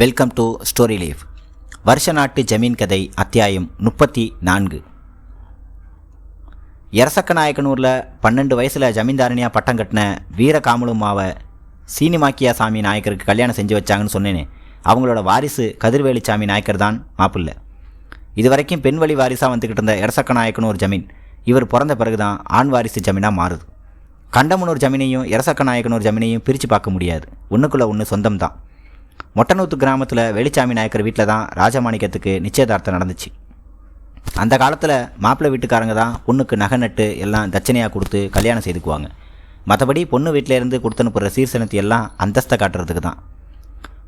Welcome to story leaf வருஷ நாட்டு ஜமீன் கதை அத்தியாயம் முப்பத்தி நான்கு. எரசக்கநாயக்கனூரில் பன்னெண்டு வயசில் ஜமீன்தாரணியாக பட்டம் கட்டின வீர காமலுமாவை சீனிமாக்கியா சாமி நாயக்கருக்கு கல்யாணம் செஞ்சு வச்சாங்கன்னு சொன்னேனே. அவங்களோட வாரிசு கதிர்வேலிச்சாமி நாயக்கர் தான் மாப்பிள்ளை. இது வரைக்கும் பெண் வழி வாரிசாக வந்துக்கிட்டு இருந்த எரசக்கநாயக்கனூர் ஜமீன் இவர் பிறந்த பிறகு தான் ஆண் வாரிசு ஜமீனாக மாறுது. கண்டமனூர் ஜமீனையும் எரசக்கநாயக்கனூர் ஜமீனையும் பிரித்து பார்க்க முடியாது. ஒன்றுக்குள்ளே ஒன்று சொந்தம் தான் மொட்டனூத்து கிராமத்தில் வெளிச்சாமி நாயக்கர் வீட்டில் தான் ராஜமாணிக்கத்துக்கு நிச்சயதார்த்தம் நடந்துச்சு. அந்த காலத்தில் மாப்பிள்ளை வீட்டுக்காரங்க தான் பொண்ணுக்கு நகை நட்டு எல்லாம் தட்சணையாக கொடுத்து கல்யாணம் செய்துக்குவாங்க. மற்றபடி பொண்ணு வீட்டிலேருந்து கொடுத்து அனுப்புகிற சீர்சனத்தை எல்லாம் அந்தஸ்தை காட்டுறதுக்கு தான்.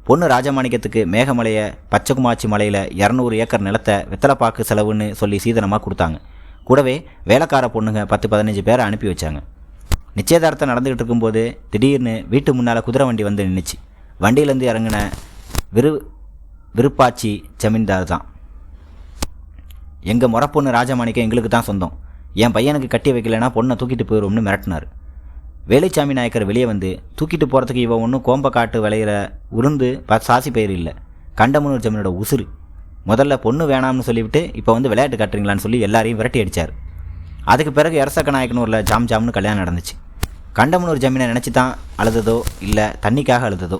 பொண்ணு ராஜமாணிக்கத்துக்கு மேகமலையை பச்சைக்குமாச்சி மலையில் இரநூறு ஏக்கர் நிலத்தை வெத்தலைப்பாக்கு செலவுன்னு சொல்லி சீதனமாக கொடுத்தாங்க. கூடவே வேலைக்கார பொண்ணுங்க பத்து பதினஞ்சு பேரை அனுப்பி வச்சாங்க. நிச்சயதார்த்தம் நடந்துக்கிட்டு இருக்கும்போது திடீர்னு வீட்டு முன்னால் குதிரை வண்டி வந்து நின்றுச்சு வண்டியிலேருந்து இறங்கின விரு விருப்பாச்சி ஜமீன்தார் தான் எங்கள் முறை பொண்ணு ராஜமாணிக்கம் எங்களுக்கு தான் சொந்தம். என் பையனுக்கு கட்டி வைக்கலைன்னா பொண்ணை தூக்கிட்டு போயிடும்னு மிரட்டினார். வேலுச்சாமி நாயக்கர் வெளியே வந்து தூக்கிட்டு போகிறதுக்கு இவன் ஒன்றும் கோம்ப காட்டு விளையிற உருந்து ப சாசி பயிர் இல்லை. கண்டமனூர் ஜமீனோட உசுறு. முதல்ல பொண்ணு வேணாம்னு சொல்லிவிட்டு இப்போ வந்து விளையாட்டு காட்டுறீங்களான்னு சொல்லி எல்லாரையும் விரட்டி அடித்தார் அதுக்கு பிறகு இரசக்க நாயக்கனூரில் ஜாம் ஜாம்னு கல்யாணம் நடந்துச்சு. கண்டமனூர் ஜமீனை நினச்சி தான் அழுததோ இல்லை தண்ணிக்காக அழுததோ?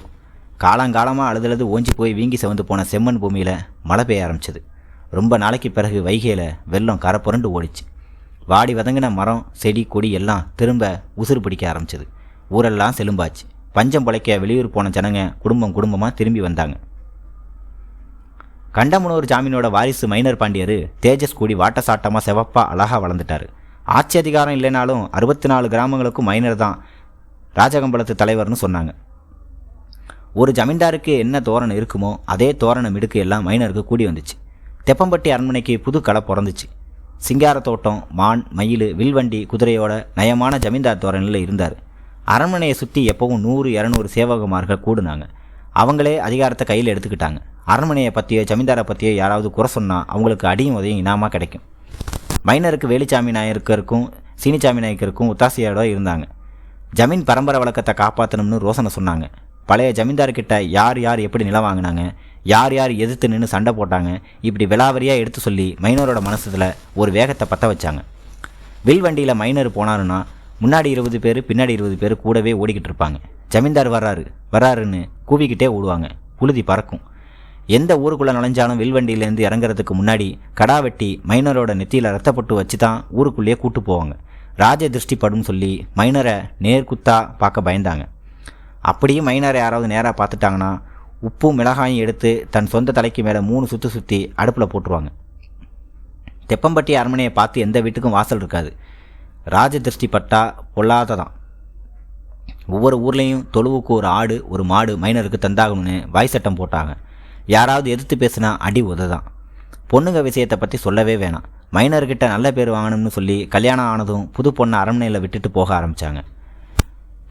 காலங்காலமாக அழுதழுது ஓஞ்சி போய் வீங்கி செவந்து போன செம்மண் பூமியில் மழை பெய்ய ஆரம்பிச்சது. ரொம்ப நாளைக்கு பிறகு வைகையில் வெள்ளம் கரை புரண்டு ஓடிச்சு. வாடி வதங்கின மரம் செடி கொடி எல்லாம் திரும்ப உசுறு பிடிக்க ஆரம்பிச்சது. ஊரெல்லாம் செலும்பாச்சு. பஞ்சம் பிழைக்க வெளியூர் போன ஜனங்க குடும்பம் குடும்பமாக திரும்பி வந்தாங்க. கண்டமனூர் ஜாமீனோட வாரிசு மைனர் பாண்டியர் தேஜஸ் கூடி வாட்டசாட்டமாக செவப்பாக அழகாக வளர்ந்துட்டார். ஆட்சி அதிகாரம் இல்லைனாலும் அறுபத்தி நாலு கிராமங்களுக்கும் மைனர் தான் ராஜகம்பலத்து தலைவர்னு சொன்னாங்க. ஒரு ஜமீன்தாருக்கு என்ன தோரணம் இருக்குமோ அதே தோரணம் மிடுக்கு எல்லாம் மைனருக்கு கூடி வந்துச்சு. தெப்பம்பட்டி அரண்மனைக்கு புது கடை பிறந்துச்சு. சிங்கார தோட்டம் மான் மயில் வில்வண்டி குதிரையோட நயமான ஜமீன்தார் தோரணில் இருந்தார். அரண்மனையை சுற்றி எப்பவும் நூறு இரநூறு சேவகமார்கள் கூடுனாங்க. அவங்களே அதிகாரத்தை கையில் எடுத்துக்கிட்டாங்க. அரண்மனையை பற்றியோ ஜமீன்தாரை பற்றியோ யாராவது குறை சொன்னால் அவங்களுக்கு அடியும் உதவியும் இனாமாக கிடைக்கும். மைனருக்கு வேலுச்சாமி நாயக்கருக்கும் சீனிச்சாமி நாயக்கருக்கும் ஒத்தாசையோட இருந்தாங்க. ஜமீன் பரம்பரை வழக்கத்தை காப்பாற்றணும்னு ரோசனை சொன்னாங்க. பழைய ஜமீன்தார்கிட்ட யார் யார் எப்படி நிலம் வாங்கினாங்க யார் யார் எதிர்த்து நின்று சண்டை போட்டாங்க இப்படி விலாவரியாக எடுத்து சொல்லி மைனரோட மனசத்தில் ஒரு வேகத்தை பற்ற வச்சாங்க. வில் வண்டியில் மைனர் போனாருன்னா முன்னாடி இருபது பேர் பின்னாடி இருபது பேர் கூடவே ஓடிக்கிட்டு இருப்பாங்க. ஜமீன்தார் வர்றாரு வர்றாருன்னு கூவிக்கிட்டே ஓடுவாங்க. புழுதி பறக்கும். எந்த ஊருக்குள்ளே நுழைஞ்சாலும் வில்வண்டியிலேருந்து இறங்குறதுக்கு முன்னாடி கடா வெட்டி மைனரோட நெத்தியில் ரத்தப்பட்டு வச்சு தான் ஊருக்குள்ளேயே கூட்டு போவாங்க. ராஜ திருஷ்டி படும் சொல்லி மைனரை நேர்குத்தா பார்க்க பயந்தாங்க. அப்படியும் மைனரை யாராவது நேராக பார்த்துட்டாங்கன்னா உப்பும் மிளகாயும் எடுத்து தன் சொந்த தலைக்கு மேலே மூணு சுற்றி சுற்றி அடுப்பில் போட்டுருவாங்க. தெப்பம்பட்டி அரண்மனையை பார்த்து எந்த வீட்டுக்கும் வாசல் இருக்காது. ராஜ திருஷ்டி பட்டா பொல்லாததான். ஒவ்வொரு ஊர்லேயும் தொழுவுக்கு ஒரு ஆடு ஒரு மாடு மைனருக்கு தந்தாகணும்னு வாய் சட்டம் போட்டாங்க. யாராவது எதிர்த்து பேசுனா அடி உததான். பொண்ணுங்க விஷயத்தை பற்றி சொல்லவே வேணாம். மைனர்கிட்ட நல்ல பேர் வாங்கணும்னு சொல்லி கல்யாணம் ஆனதும் புது பொண்ணை அரண்மனையில் விட்டுட்டு போக ஆரம்பித்தாங்க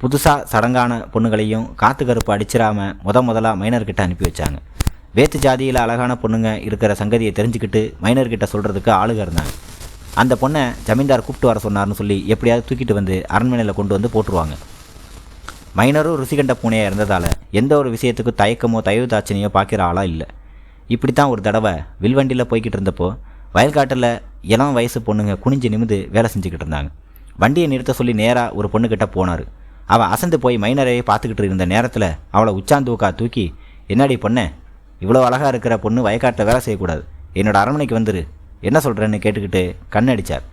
புதுசாக சடங்கான பொண்ணுகளையும் காற்று கருப்பு அடிச்சிடாம முத முதலாக மைனர்கிட்ட அனுப்பி வச்சாங்க. வேத்து ஜாதியில் அழகான பொண்ணுங்க இருக்கிற சங்கதியை தெரிஞ்சுக்கிட்டு மைனர்கிட்ட சொல்கிறதுக்கு ஆளுக இருந்தாங்க. அந்த பொண்ணை ஜமீன்தார் கூப்பிட்டு வர சொன்னார்னு சொல்லி எப்படியாவது தூக்கிட்டு வந்து அரண்மனையில் கொண்டு வந்து போட்டுருவாங்க. மைனரும் ருசிகண்ட பூனையாக இருந்ததால் எந்த ஒரு விஷயத்துக்கும் தயக்கமோ தயவு தாட்சணையோ பார்க்குற ஆளாக இல்லை. இப்படி தான் ஒரு தடவை வில்வண்டியில் போய்கிட்டு இருந்தப்போ வயல்காட்டில் இளம் வயசு பொண்ணுங்க குனிஞ்சு நிமிந்து வேலை செஞ்சுக்கிட்டு இருந்தாங்க. வண்டியை நிறுத்த சொல்லி நேராக ஒரு பொண்ணுக்கிட்ட போனார். அவள் அசந்து போய் மைனரையே பார்த்துக்கிட்டு இருந்த நேரத்தில் அவளை உச்சாந்தூக்கா தூக்கி என்னடி பொண்ணு இவ்வளோ அழகாக இருக்கிற பொண்ணு வயக்காட்டில் வேலை செய்யக்கூடாது. என்னோட அரண்மனைக்கு வந்துரு. என்ன சொல்கிறேன்னு கேட்டுக்கிட்டு கண்ணடிச்சார்.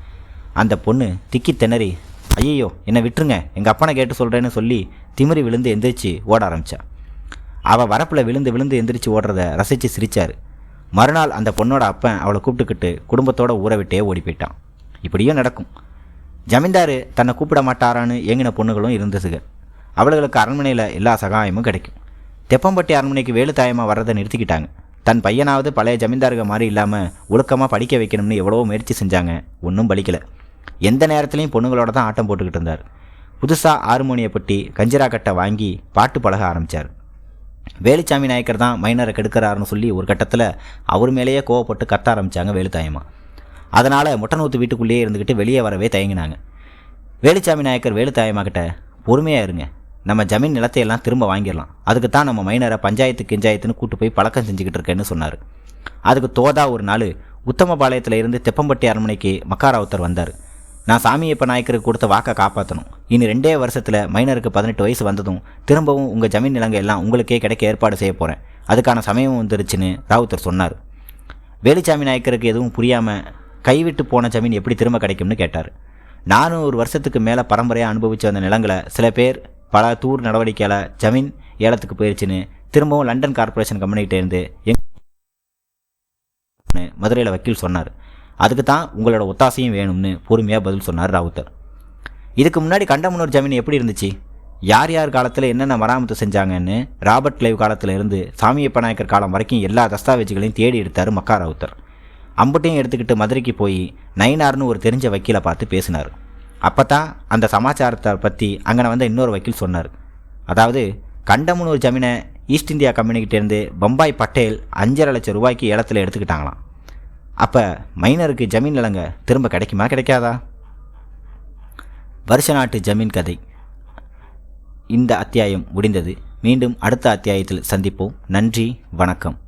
அந்த பொண்ணு திக்கி திணறி ஐயோ என்னை விட்டுருங்க. எங்கள் அப்பனை கேட்டு சொல்கிறேன்னு சொல்லி திமிரி விழுந்து எந்திரிச்சு ஓட ஆரம்பித்தா அவள் வரப்பில் விழுந்து விழுந்து எந்திரிச்சு ஓடுறத ரசித்து சிரித்தார் மறுநாள் அந்த பொண்ணோட அப்பன் அவளை கூப்பிட்டுக்கிட்டு குடும்பத்தோட ஊற விட்டே ஓடி போயிட்டான். இப்படியும் நடக்கும். ஜமீன்தார் தன்னை கூப்பிட மாட்டாரான்னு ஏங்கின பொண்ணுகளும் இருந்ததுங்க. அவளுகளுக்கு அரண்மனையில் எல்லா சகாயமும் கிடைக்கும். தெப்பம்பட்டி அரண்மனைக்கு வேலு தாயமாக வர்றதை நிறுத்திக்கிட்டாங்க. தன் பையனாவது பழைய ஜமீன்தாருக மாதிரி இல்லாமல் ஒழுக்கமாக படிக்க வைக்கணும்னு எவ்வளவோ முயற்சி செஞ்சாங்க. ஒன்றும் பலிக்கலை எந்த நேரத்துலையும் பொண்ணுங்களோட தான் ஆட்டம் போட்டுக்கிட்டு இருந்தார். புதுசாக ஹார்மோனியை பட்டி கஞ்சிரா கட்டை வாங்கி பாட்டு பழக ஆரம்பித்தார் வேலுச்சாமி நாயக்கர் தான் மைனரை கெடுக்கிறாருன்னு சொல்லி ஒரு கட்டத்தில் அவர் மேலேயே கோவப்பட்டு கத்த ஆரம்பித்தாங்க வேலுத்தாயமாக அதனால் முட்டனூத்து வீட்டுக்குள்ளேயே இருந்துக்கிட்டு வெளியே வரவே தயங்கினாங்க. வேலுச்சாமி நாயக்கர் வேலுத்தாயம்மா கிட்ட பொறுமையாக இருங்க. நம்ம ஜமீன் நிலத்தையெல்லாம் திரும்ப வாங்கிடலாம். அதுக்கு தான் நம்ம மைனரை பஞ்சாயத்து கிஞ்சாயத்துன்னு கூட்டு போய் பழக்கம் செஞ்சுக்கிட்டு இருக்கேன்னு சொன்னார். அதுக்கு தோதா ஒரு நாள் உத்தமபாளையத்தில் இருந்து தெப்பம்பட்டி அரண்மனைக்கு மக்காராவுத்தர் வந்தார். நான் சாமியப்ப நாயக்கருக்கு கொடுத்த வாக்கை காப்பாற்றணும் இனி ரெண்டே வருஷத்தில் மைனருக்கு பதினெட்டு வயசு வந்ததும் திரும்பவும் உங்கள் ஜமீன் நிலங்கள் எல்லாம் உங்களுக்கே கிடைக்க ஏற்பாடு செய்ய போகிறேன் அதுக்கான சமயம் வந்துருச்சுன்னு ராவுத்தர் சொன்னார். வேலுச்சாமி நாயக்கருக்கு எதுவும் புரியாமல் கைவிட்டு போன ஜமீன் எப்படி திரும்ப கிடைக்கும்னு கேட்டார். நானும் ஒரு வருஷத்துக்கு மேலே பரம்பரையாக அனுபவித்து வந்த நிலங்களை சில பேர் பல தூர் நடவடிக்கையால் ஜமீன் ஏலத்துக்கு போயிடுச்சுன்னு திரும்பவும் லண்டன் கார்ப்பரேஷன் கம்பெனிகிட்டேருந்து எங் மதுரையில் வக்கீல் சொன்னார். அதுக்கு தான் உங்களோட ஒத்தாசையும் வேணும்னு பொறுமையாக பதில் சொன்னார் ராவுத்தர். இதுக்கு முன்னாடி கண்டமனூர் ஜமீன் எப்படி இருந்துச்சு? யார் யார் காலத்தில் என்னென்ன மராமத்து செஞ்சாங்கன்னு ராபர்ட் லைவ் காலத்தில் இருந்து சாமியப்ப நாயக்கர் காலம் வரைக்கும் எல்லா தஸ்தாவேஜுகளையும் தேடி எடுத்தார் மக்கா ராவுத்தர். அம்புட்டையும் எடுத்துக்கிட்டு மதுரைக்கு போய் நயினார்னு ஒரு தெரிஞ்ச வக்கீலை பார்த்து பேசினார். அப்போ தான் அந்த சமாச்சாரத்தை பற்றி அங்கே வந்த இன்னொரு வக்கீல் சொன்னார். அதாவது கண்டமனூர் ஜமீனை ஈஸ்ட் இந்தியா கம்பெனிக்கிட்டேருந்து பம்பாய் பட்டேல் அஞ்சரை லட்சம் ரூபாய்க்கு இடத்துல எடுத்துக்கிட்டாங்களாம். அப்போ மைனருக்கு ஜமீன் நிலங்க திரும்ப கிடைக்குமா கிடைக்காதா? வருஷ நாட்டு ஜமீன் கதை. இந்த அத்தியாயம் முடிந்தது. மீண்டும் அடுத்த அத்தியாயத்தில் சந்திப்போம். நன்றி வணக்கம்.